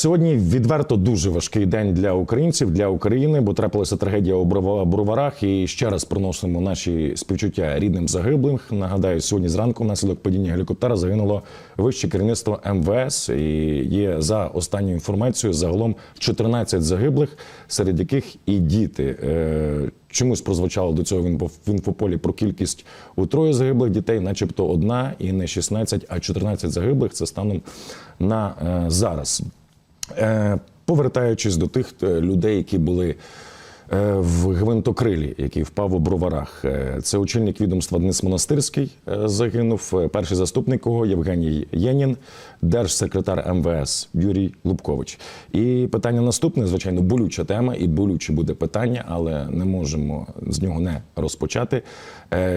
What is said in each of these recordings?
Сьогодні відверто дуже важкий день для українців, для України, бо трапилася трагедія у Броварах. І ще раз приносимо наші співчуття рідним загиблим. Нагадаю, сьогодні зранку внаслідок падіння гелікоптера загинуло вище керівництво МВС. І є за останньою інформацією загалом 14 загиблих, серед яких і діти. Е, Чомусь прозвучало до цього в інфополі про кількість у троє загиблих дітей, начебто одна, і не 16, а 14 загиблих. Це станом на е, зараз. Е, Повертаючись до тих е, людей, які були е, в гвинтокрилі, який впав у броварах, це очільник відомства Денис Монастирський загинув. Перший заступник його Євгеній Єнін, держсекретар МВС Юрій Лубкович. І питання наступне, звичайно, болюча тема, і болюче буде питання, але не можемо з нього не розпочати.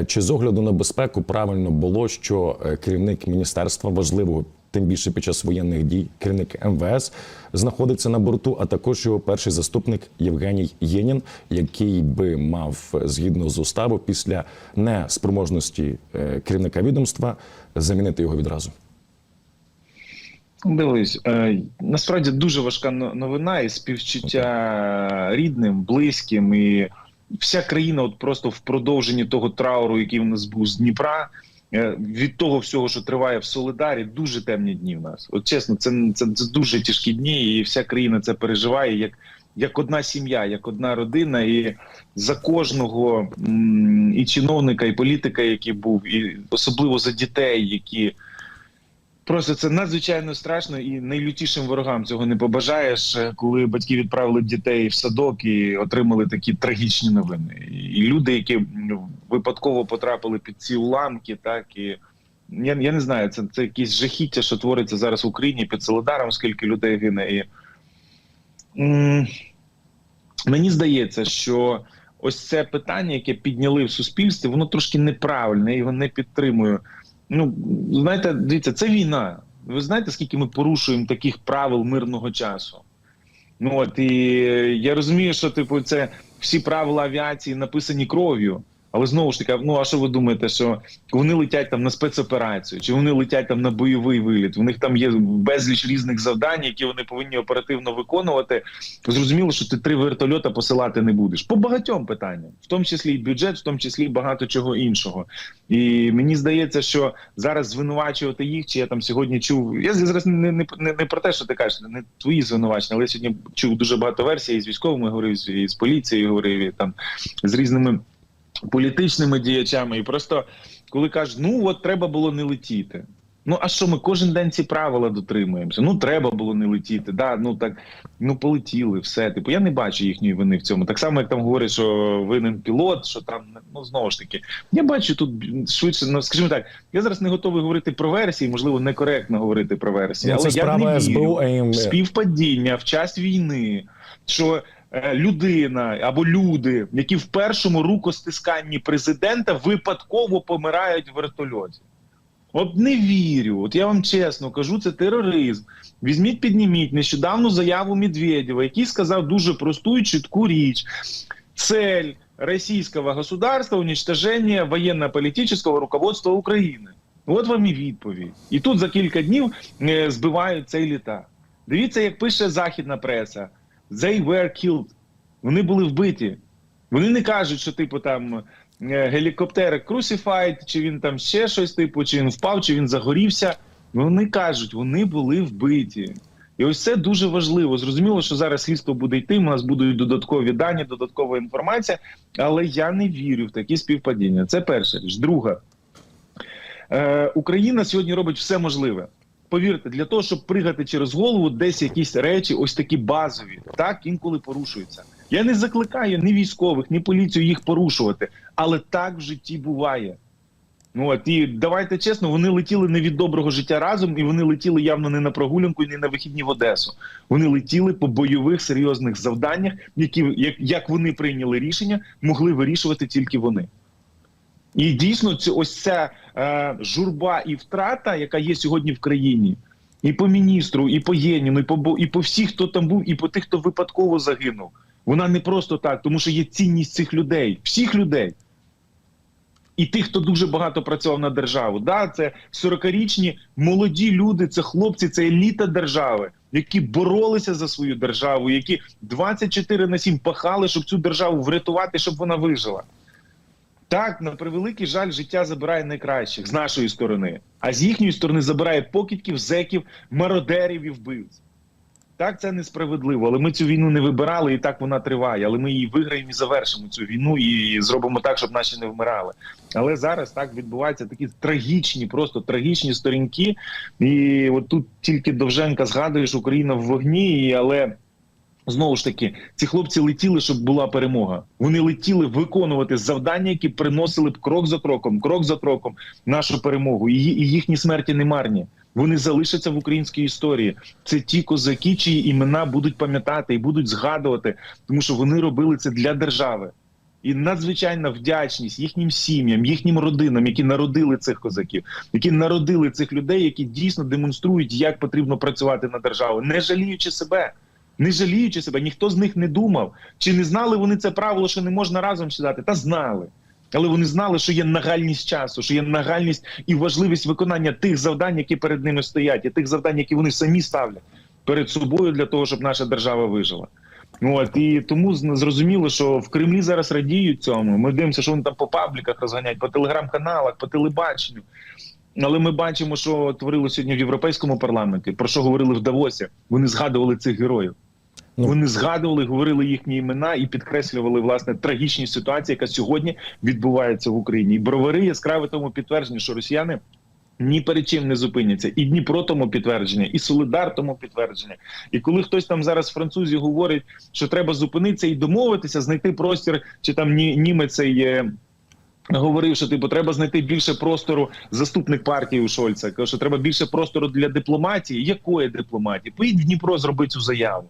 Чи з огляду на безпеку правильно було, що керівник міністерства важливого тим більше під час воєнних дій керівник МВС знаходиться на борту, а також його перший заступник Євгеній Єнін, який би мав е, згідно з уставу після неспроможності е, керівника відомства замінити його відразу. Дивись, е, насправді дуже важка новина і співчуття рідним, близьким, і вся країна, от просто в продовженні того трауру, який в нас був з Дніпра, від того всього, що триває в Солидарі, дуже темні дні в нас. От чесно, це, це, це дуже тяжкі дні, і вся країна це переживає як, як одна сім'я, як одна родина. І за кожного і чиновника, і політика, який був, і особливо за дітей, які. Просто це надзвичайно страшно і найлютішим ворогам цього не побажаєш, е, коли батьки відправили дітей в садок і отримали такі трагічні новини. І люди, які випадково потрапили під ці уламки, так і я, я не знаю, це, це якісь жахіття, що твориться зараз в Україні під Солидаром, скільки людей гине. І м, мені здається, що ось це питання, яке підняли в суспільстві, воно трошки неправильне, я його не підтримую. Ну, знаєте, дивіться, це війна. Ви знаєте, скільки ми порушуємо таких правил мирного часу? Ну от і я розумію, що типу, це всі правила авіації написані кров'ю. Але знову ж таки, ну а що ви думаєте, що вони летять там на спецоперацію, чи вони летять там на бойовий виліт? У них там є безліч різних завдань, які вони повинні оперативно виконувати. Зрозуміло, що ти три вертольота посилати не будеш по багатьом питанням, в тому числі і бюджет, в тому числі і багато чого іншого. І мені здається, що зараз звинувачувати їх, чи я там сьогодні чув. Я зараз не, не, не, не про те, що ти кажеш, не твої звинувачення, але я сьогодні чув дуже багато версій і з військовими говорив, і з поліцією говорив, і там з різними політичними діячами. І просто коли кажуть, ну от треба було не летіти. Ну а що ми кожен день ці правила дотримуємося? Ну треба було не летіти. Да, ну так ну полетіли, все. Типу, я не бачу їхньої вини в цьому. Так само, як там говорять, що винен пілот, що там ну знову ж таки. Я бачу тут швидше, ну скажімо так, я зараз не готовий говорити про версії, можливо, некоректно говорити про версії, Ну, але я не вірю в співпадіння в час війни, що людина або люди, які в першому рукостисканні президента випадково помирають в вертольоті. От не вірю. От я вам чесно кажу, це тероризм. Візьміть, підніміть нещодавну заяву Медведєва, який сказав дуже просту і чітку річ: цель російського государства уничтоження воєнно-політичного руководства України. От вам і відповідь. І тут за кілька днів е, збивають цей літак. Дивіться, як пише західна преса: They were killed. Вони були вбиті. Вони не кажуть, що типу там е, гелікоптер Crucified, чи він там ще щось, типу, чи він впав, чи він загорівся. Вони кажуть, вони були вбиті. І ось це дуже важливо. Зрозуміло, що зараз слідство буде йти. У нас будуть додаткові дані, додаткова інформація, але я не вірю в такі співпадіння. Це перша річ. Друга, е, Україна сьогодні робить все можливе. Повірте, для того, щоб пригати через голову, десь якісь речі, ось такі базові, так інколи порушуються. Я не закликаю ні військових, ні поліцію їх порушувати, але так в житті буває. Ну от і давайте чесно, вони летіли не від доброго життя разом, і вони летіли явно не на прогулянку і не на вихідні в Одесу. Вони летіли по бойових серйозних завданнях, які як, як вони прийняли рішення, могли вирішувати тільки вони. І дійсно, ось ця е, журба і втрата, яка є сьогодні в країні, і по міністру, і по Єніну, і по і по всіх, хто там був, і по тих, хто випадково загинув. Вона не просто так, тому що є цінність цих людей, всіх людей. і тих, хто дуже багато працював на державу. Да, це 40-річні молоді люди, це хлопці, це еліта держави, які боролися за свою державу, які 24 на 7 пахали, щоб цю державу врятувати, щоб вона вижила. Так, на превеликий жаль, життя забирає найкращих з нашої сторони, а з їхньої сторони забирає покидьків, зеків, мародерів і вбивць. Так, це несправедливо, але ми цю війну не вибирали, і так вона триває. Але ми її виграємо і завершимо цю війну і зробимо так, щоб наші не вмирали. Але зараз так відбуваються такі трагічні, просто трагічні сторінки. І от тут тільки Довженка згадуєш Україна в вогні, але. Знову ж таки, ці хлопці летіли, щоб була перемога. Вони летіли виконувати завдання, які приносили б крок за кроком, крок за кроком нашу перемогу. І, їхні смерті не марні. Вони залишаться в українській історії. Це ті козаки, чиї імена будуть пам'ятати і будуть згадувати, тому що вони робили це для держави. І надзвичайна вдячність їхнім сім'ям, їхнім родинам, які народили цих козаків, які народили цих людей, які дійсно демонструють, як потрібно працювати на державу, не жаліючи себе. Не жаліючи себе, ніхто з них не думав. Чи не знали вони це правило, що не можна разом сідати? Та знали. Але вони знали, що є нагальність часу, що є нагальність і важливість виконання тих завдань, які перед ними стоять, і тих завдань, які вони самі ставлять перед собою для того, щоб наша держава вижила. От і тому зрозуміло, що в Кремлі зараз радіють цьому. Ми дивимося, що вони там по пабліках розганяють, по телеграм-каналах, по телебаченню. Але ми бачимо, що творило сьогодні в європейському парламенті, про що говорили в Давосі. Вони згадували цих героїв. Ну. Вони згадували, говорили їхні імена і підкреслювали власне трагічні ситуації, яка сьогодні відбувається в Україні. І бровари яскраве тому підтвердження, що росіяни ні перед чим не зупиняться. І Дніпро тому підтвердження, і Солидар тому підтвердження. І коли хтось там зараз французі говорить, що треба зупинитися і домовитися, знайти простір, чи там ні, німець Говорив, що типу треба знайти більше простору. Заступник партії у Шольца каже, що треба більше простору для дипломатії. Якої дипломатії? Поїдь в Дніпро, зроби цю заяву.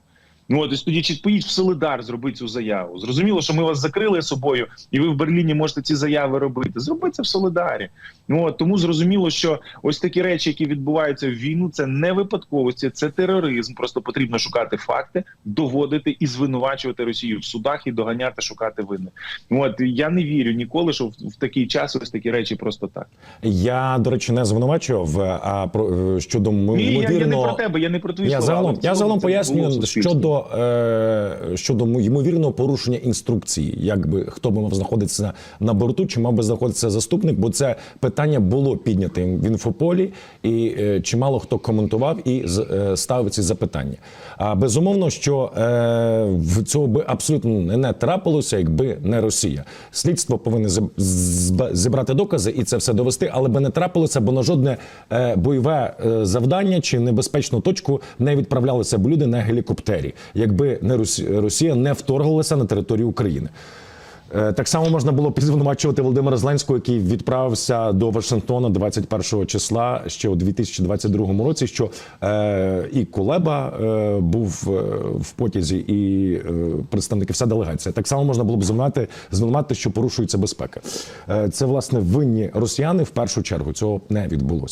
Ну от і тоді чи поїдь в Солидар, зроби цю заяву. Зрозуміло, що ми вас закрили собою, і ви в Берліні можете ці заяви робити. Зроби це в Солидарі. Ну от тому зрозуміло, що ось такі речі, які відбуваються в війну, це не випадковості, це тероризм. Просто потрібно шукати факти, доводити і звинувачувати Росію в судах і доганяти, шукати винних. Ну, От я не вірю ніколи, що в, в такий час ось такі речі просто так. Я, до речі, не звинувачував, а про щодо м- Ні, я, я не про тебе, я не про твої Я слова. загалом, я загалом пояснюю в суспільстві. Щодо, е, щодо ймовірного порушення інструкції, якби хто би мав знаходитися на борту, чи мав би знаходитися заступник, бо це питання було підняте в інфополі, і е, чимало хто коментував і е, ставив ці запитання. А безумовно, що е, в цього би абсолютно не, не трапилося, якби не Росія. Слідство повинне зібрати докази і це все довести, але би не трапилося, бо на жодне е, бойове е, завдання чи небезпечну точку не відправлялися б люди на гелікоптері, якби не Росі- Росія не вторглася на територію України. Е, Так само можна було підзвинувачувати Володимира Зеленського, який відправився до Вашингтона 21 числа ще у 2022 році. Що е, і Кулеба е, був е, в потязі, і е, представники вся делегація. Так само можна було б звинувати, звинувати, що порушується безпека. Е, це власне винні росіяни в першу чергу. Цього не відбулося.